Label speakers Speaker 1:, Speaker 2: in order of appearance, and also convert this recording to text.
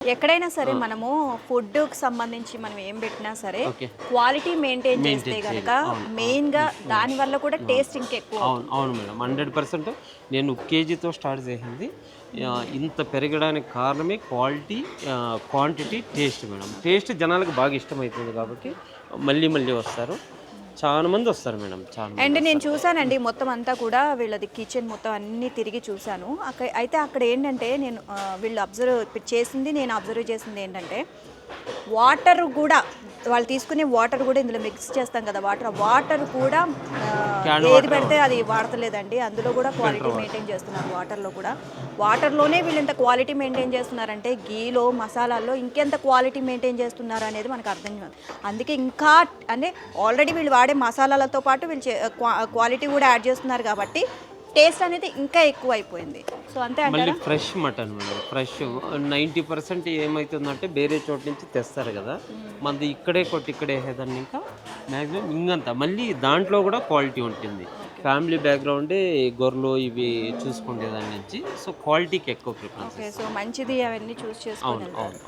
Speaker 1: ఎక్కడైనా సరే మనము ఫుడ్కి సంబంధించి మనం ఏం పెట్టినా సరే క్వాలిటీ మెయింటైన్ చేస్తే కనుక మెయిన్గా దాని వల్ల కూడా టేస్ట్ ఇంకెక్కువ
Speaker 2: అవును. అవును మేడం. హండ్రెడ్ పర్సెంట్ నేను కేజీతో స్టార్ట్ చేసింది. ఇంత పెరగడానికి కారణమే quality quantity taste madam. Taste జనాలకు బాగా ఇష్టమవుతుంది కాబట్టి మళ్ళీ మళ్ళీ వస్తారు. చాలా మంది వస్తారు మేడం చాలా.
Speaker 1: అండ్ నేను చూసానండి మొత్తం అంతా కూడా వీళ్ళది కిచెన్ మొత్తం అన్ని తిరిగి చూశాను అక్కడ అయితే అక్కడ ఏంటంటే నేను వీళ్ళు అబ్జర్వ్ చేసింది నేను అబ్జర్వ్ చేసింది ఏంటంటే వాటర్ కూడా వాళ్ళు తీసుకునే వాటర్ కూడా ఇందులో మిక్స్ చేస్తాం కదా వాటర్. వాటర్ కూడా ఏది పెడితే అది వాడతలేదండి. అందులో కూడా క్వాలిటీ మెయింటైన్ చేస్తున్నారు వాటర్లో కూడా. వాటర్లోనే వీళ్ళు ఇంత క్వాలిటీ మెయింటైన్ చేస్తున్నారంటే గీలో మసాలాల్లో ఇంకెంత క్వాలిటీ మెయింటైన్ చేస్తున్నారు అనేది మనకు అర్థం కాదు. అందుకే ఇంకా అంటే ఆల్రెడీ వీళ్ళు వాడే మసాలాలతో పాటు వీళ్ళు క్వాలిటీ కూడా యాడ్ చేస్తున్నారు కాబట్టి టేస్ట్ అనేది ఇంకా ఎక్కువ అయిపోయింది సో అంతే
Speaker 2: మళ్ళీ
Speaker 1: అంటారా?
Speaker 2: Fresh mutton madam fresh ninety percent ఏమవుతుందంటే వేరే చోట నుంచి తెస్తారు కదా. మనది ఇక్కడే కొట్టి ఇక్కడే వేసేదాన్ని ఇంకా మ్యాక్సిమం ఇంకంత. మళ్ళీ దాంట్లో కూడా క్వాలిటీ ఉంటుంది. ఫ్యామిలీ బ్యాక్గ్రౌండే గొర్రెలు ఇవి చూసుకునే దాని నుంచి. సో క్వాలిటీకి ఎక్కువ ప్రిఫరెన్స్
Speaker 1: ఓకే సో మంచిది అవన్నీ చూస్
Speaker 2: అవును అవును.